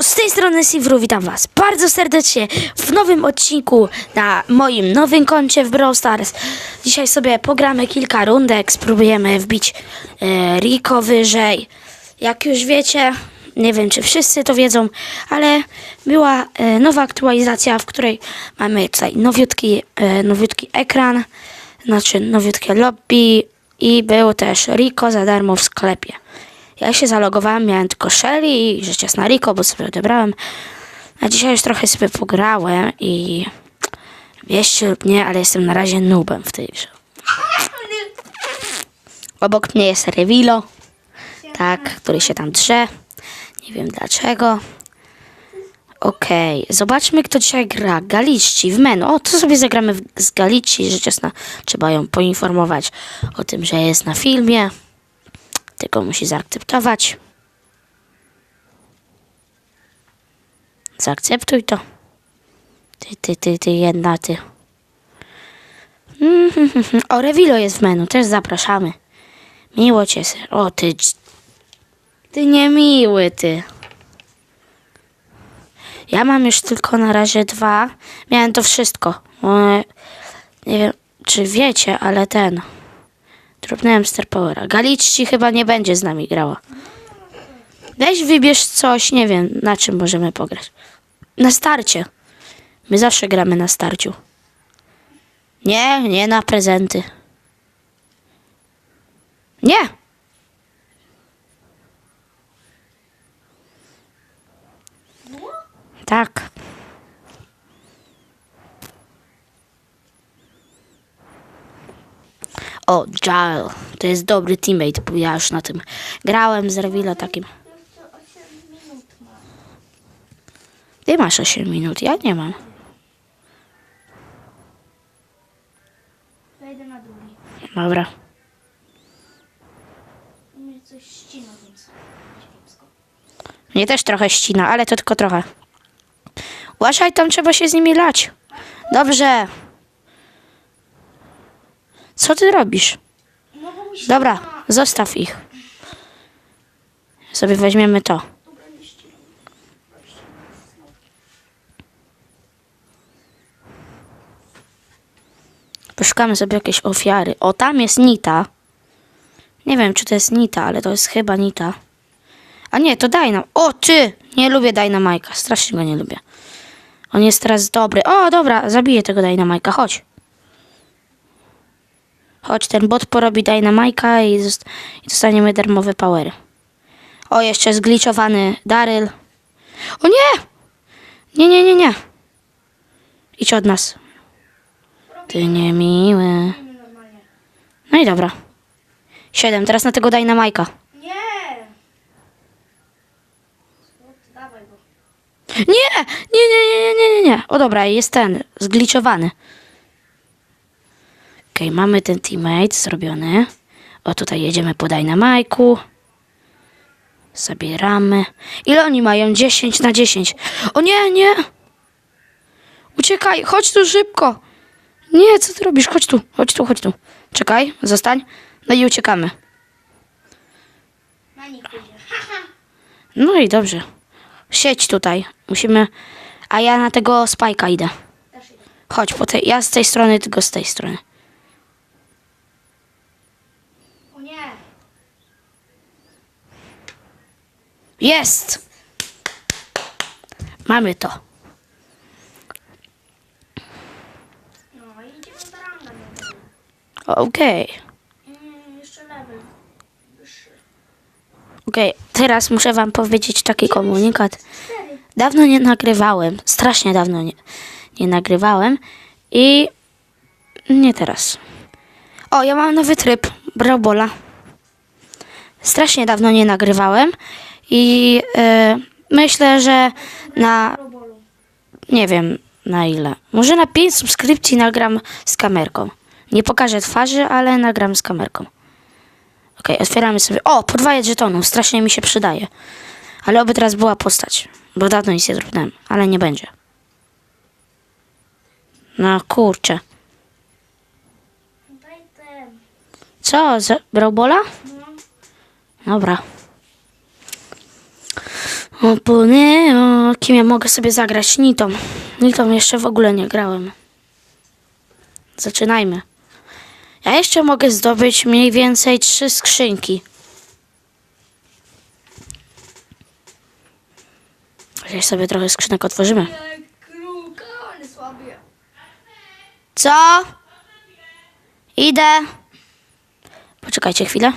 Z tej strony Sivru witam was bardzo serdecznie w nowym odcinku na moim nowym koncie w Brawl Stars. Dzisiaj sobie pogramy kilka rundek, spróbujemy wbić e, Rico wyżej. Jak już wiecie, nie wiem czy wszyscy to wiedzą, ale była e, nowa aktualizacja, w której mamy tutaj nowiutki, e, nowiutki ekran, znaczy nowiutkie lobby i był też Rico za darmo w sklepie. Ja się zalogowałem, miałem tylko Shelly i rzecz jasna Rico, bo sobie odebrałem. A dzisiaj już trochę sobie pograłem i wieście lub nie, ale jestem na razie noobem w tej grze. Obok mnie jest Revilo, tak, który się tam drze. Nie wiem dlaczego. Okej, zobaczmy kto dzisiaj gra. Galici w menu. O, to sobie zagramy z Galici. Rzecz jasna, trzeba ją poinformować o tym, że jest na filmie. Tylko musi zaakceptować. Zaakceptuj to. Ty, ty, ty, ty, jedna, ty. Mhm. O, Rewilo jest w menu, też zapraszamy. Miło cię, ser. O, ty. Ty niemiły, ty. Ja mam już tylko na razie dwa. Miałem to wszystko. Nie wiem, czy wiecie, ale ten. Drobnąłem Star Powera. Galici chyba nie będzie z nami grała. Weź wybierz coś, nie wiem, na czym możemy pograć. Na starcie. My zawsze gramy na starciu. Nie, nie na prezenty. Nie. Tak. O, Jael. To jest dobry teammate, bo ja już na tym grałem z Revilo takim. Ty masz 8 minut, ja nie mam. Wejdę na drugi. Dobra. Mnie coś ścina, więc. Mnie też trochę ścina, ale to tylko trochę. Uważaj, tam trzeba się z nimi lać. Dobrze. Co ty robisz? Dobra, zostaw ich. Sobie weźmiemy to. Poszukamy sobie jakiejś ofiary. O, tam jest Nita. Nie wiem, czy to jest Nita, ale to jest chyba Nita. A nie, to Dajna. O, ty! Nie lubię Dynamajka. Strasznie go nie lubię. On jest teraz dobry. O, dobra, zabiję tego Dynamajka. Chodź. Chodź, ten bot porobi Dynamajka i, zost- i dostaniemy darmowe powery. O, jeszcze zgliczowany Daryl. O nie! Nie, nie, nie, nie. Idź od nas. Ty niemiły. No i dobra. Siedem, teraz na tego. Nie! Nie, nie, nie, nie, nie, nie, nie. O dobra, jest ten, zgliczowany. Okej, mamy ten teammate zrobiony. O, tutaj jedziemy po Dynamajku. Zabieramy. Ile oni mają? 10 na 10. O nie, nie! Uciekaj, chodź tu szybko. Nie, co ty robisz? Chodź tu, chodź tu, chodź tu. Czekaj, zostań. No i uciekamy. Na. No i dobrze. Siedź tutaj. Musimy. A ja na tego spajka idę. Chodź po tej. Ja z tej strony, tylko z tej strony. O nie! Jest! Mamy to. No i. Okej. Jeszcze. Okej, teraz muszę wam powiedzieć taki komunikat. Dawno nie nagrywałem. Strasznie dawno nie, nie nagrywałem. I nie teraz. O, ja mam nowy tryb. Brabola. Strasznie dawno nie nagrywałem. I e, myślę, że na. Nie wiem na ile. Może na 5 subskrypcji nagram z kamerką. Nie pokażę twarzy, ale nagram z kamerką. Okej, otwieramy sobie. O, podwajać żetonów. Strasznie mi się przydaje. Ale oby teraz była postać. Bo dawno nic nie zrobiłem. Ale nie będzie. No kurczę. Co? Zabrał bola? No. Dobra. Opłynęło Kim ja mogę sobie zagrać? Nitą. Nitą jeszcze w ogóle nie grałem. Zaczynajmy. Ja jeszcze mogę zdobyć mniej więcej trzy skrzynki. Gdzieś sobie trochę skrzynek otworzymy. Co? Idę. Poczekajcie chwilę.